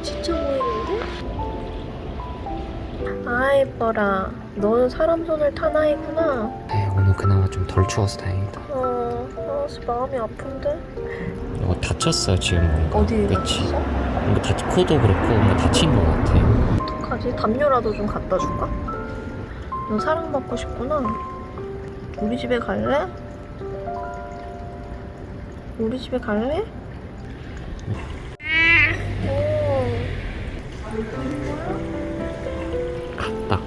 너무 지쳐 보이는데? 아 예뻐라 너는 사람 손을 타나 했구나 네, 오늘 그나마 좀 덜 추워서 다행이다. 어, 아, 진짜 마음이 아픈데? 너 다쳤어 지금 뭔가. 어디 그치? 다쳤어? 뭔가 다 코도 그렇고 뭔가 다친 것 같아. 어떡하지? 담요라도 좀 갖다 줄까? 너 사랑받고 싶구나 우리 집에 갈래? 우리 집에 갈래? 오. 갔다.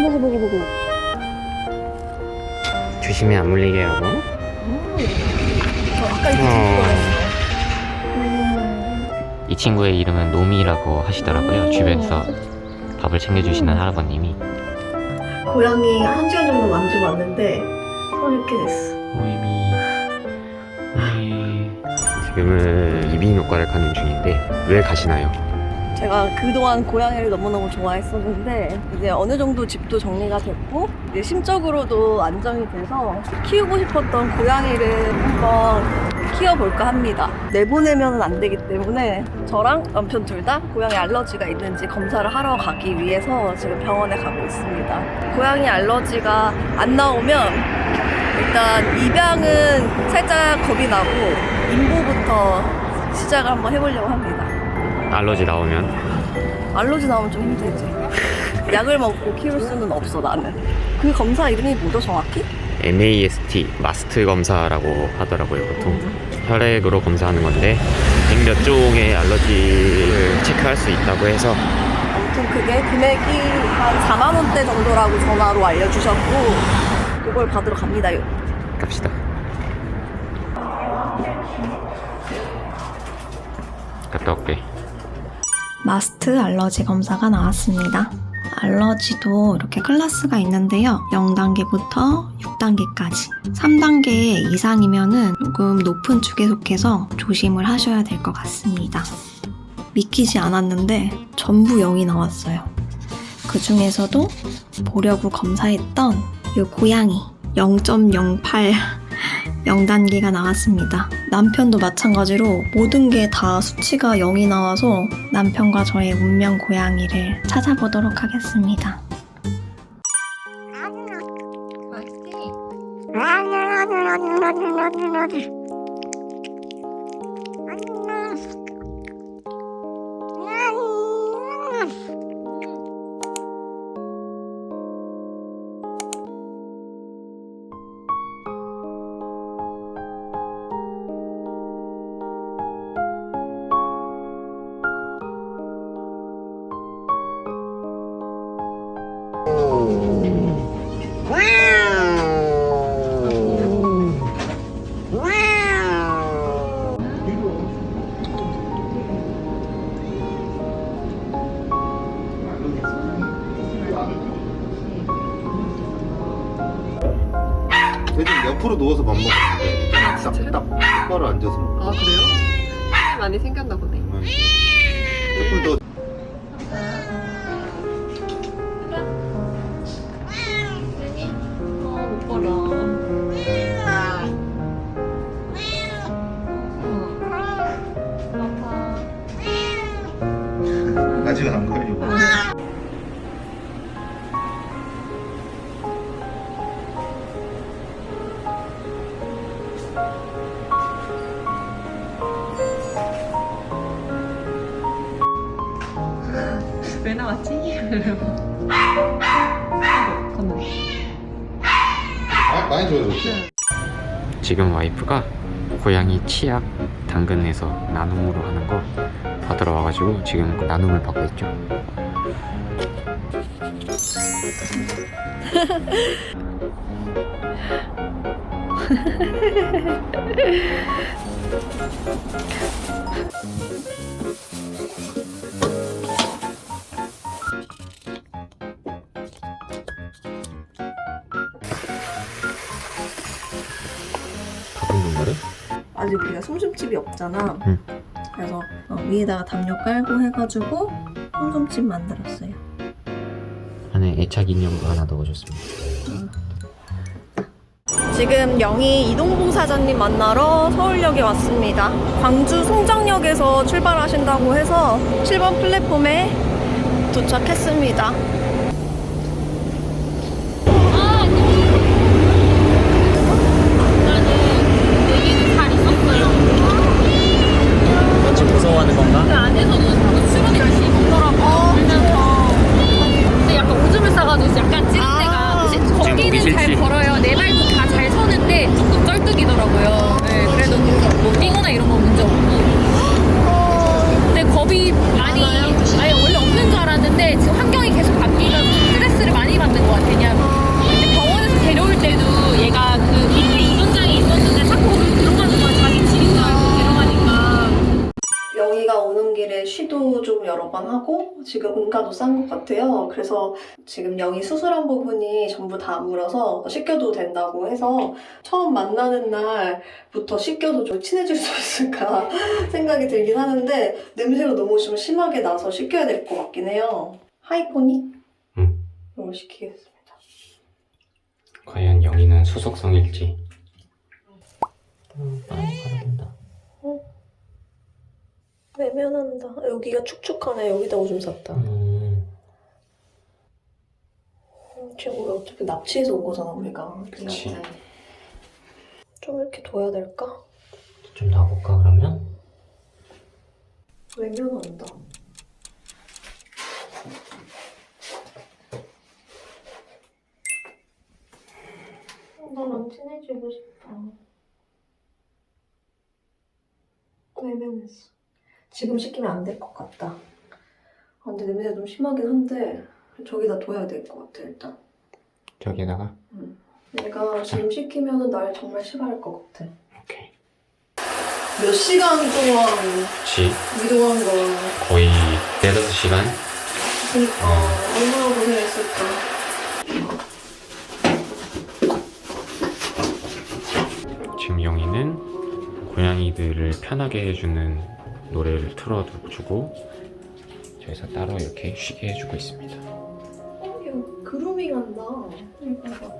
먹어 먹어 먹어. 조심히 안 물리게 하고. 저 아까 이렇게 어. 음. 이 친구의 이름은 노미라고 하시더라고요. 주변에서 밥을 챙겨주시는 할아버님이. 고양이 한 시간 정도 왔는데 어 이렇게 됐어. 노미. 지금은 이비인후과를 가는 중인데 왜 가시나요? 제가 그동안 고양이를 너무너무 좋아했었는데 이제 어느 정도 집도 정리가 됐고 이제 심적으로도 안정이 돼서 키우고 싶었던 고양이를 한번 키워볼까 합니다. 내보내면 안 되기 때문에 저랑 남편 둘 다 고양이 알러지가 있는지 검사를 하러 가기 위해서 지금 병원에 가고 있습니다. 고양이 알러지가 안 나오면 일단 입양은 살짝 겁이 나고 인보부터 시작을 한번 해보려고 합니다. 알러지 나오면 알러지 나오면 좀 힘들지. 약을 먹고 키울 수는 없어 나는. 그 검사 이름이 뭐죠 정확히? MAST 마스트 검사라고 하더라고요 보통 혈액으로 검사하는 건데 100몇 종의 알러지를 체크할 수 있다고 해서 아무튼 그게 금액이 한 4만 원대 정도라고 전화로 알려주셨고 그걸 받으러 갑니다 요. 갑시다 갔다 올게 마스트 알러지 검사가 나왔습니다. 알러지도 이렇게 클래스가 있는데요. 0단계부터 6단계까지. 3단계 이상이면은 조금 높은 축에 속해서 조심을 하셔야 될 것 같습니다. 믿기지 않았는데 전부 0이 나왔어요. 그 중에서도 보려고 검사했던 이 고양이 0.08 0단계가 나왔습니다. 남편도 마찬가지로 모든 게 다 수치가 0이 나와서 남편과 저의 운명 고양이를 찾아보도록 하겠습니다. 옆으로 누워서 밥 먹었는데 딱, 딱 똑바로 앉아서 먹고 아 그래요? 많이 생겼나 보네. 조금 더 아직은 안 걸리고 왜 나왔지? 건너. 아, 많이 좋아졌어 지금 와이프가 고양이 치약 당근에서 나눔으로 하는 거 받으러 와가지고 지금 나눔을 받고 있죠. 아직 우리가 송심집이 없잖아. 응. 그래서 어, 위에다가 담요 깔고 해가지고 숨숨집 만들었어요. 안에 애착 인형도 하나 넣어줬습니다. 지금 영희 이동봉 사장님 만나러 서울역에 왔습니다. 광주 송정역에서 출발하신다고 해서 7번 플랫폼에 도착했습니다. 혹시 무서워하는 건가? 그 안에서는 바로 수분이 열심히 먹더라고요. 여러 번 하고 지금 응가도 싼 것 같아요. 그래서 지금 영희 수술한 부분이 전부 다 물어서 씻겨도 된다고 해서 처음 만나는 날부터 씻겨도 좀 친해질 수 있을까 생각이 들긴 하는데 냄새가 너무 좀 심하게 나서 씻겨야 될 것 같긴 해요. 하이포니? 응. 이걸 시키겠습니다. 과연 영희는 수속성일지. 바람 바라본다. 외면한다. 여기가 축축하네. 여기다 오줌 쌌다. 음, 지금 우리 어차피 납치해서 온 거잖아, 우리가. 그치. 그냥 좀 이렇게 둬야 될까? 좀 놔볼까 그러면? 외면한다. 나랑 친해지고 싶어. 외면했어. 지금 시키면 안 될 것 같다. 아, 근데 냄새가 좀 심하긴 한데 저기다 둬야 될 것 같아 일단. 저기에다가 내가 지금 시키면은 날 정말 싫어할 것 같아. 오케이. 몇 시간 동안 지 이동한 거야. 거의 네다섯 시간. 그러니까 얼마나 고생했을까. 지금 영희는 고양이들을 편하게 해주는 노래를 틀어주고 저기서 따로 이렇게 쉬게 해주고 있습니다. 어, 야, 그루밍 한다. 여기 봐봐.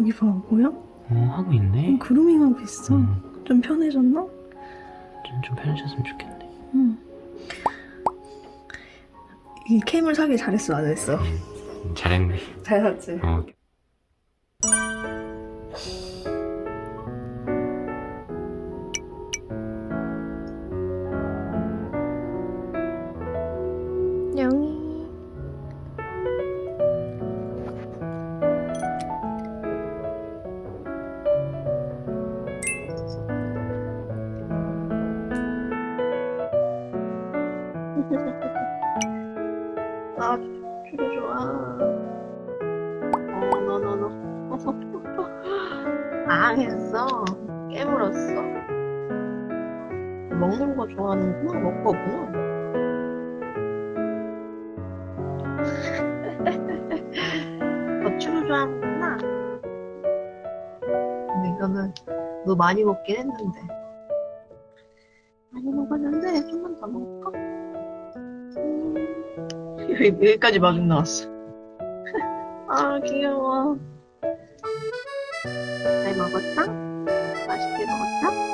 여기 봐, 보여? 어 하고 있네. 그루밍 하고 있어. 음, 좀 편해졌나? 좀, 좀 편해졌으면 좋겠네. 응. 이 캠을 사길 잘했어, 안 했어? 음, 잘했네. 잘 샀지. 어, 아, 했어. 깨물었어. 먹는 거 좋아하는구나. 먹고 없구나. 고추를 좋아하는구나. 근데 이거는 너 많이 먹긴 했는데. 많이 먹었는데 좀만 더 먹을까? 음. 여기, 여기까지 마중 나왔어. 아 귀여워. 잘 먹었다? 맛있게 먹었다?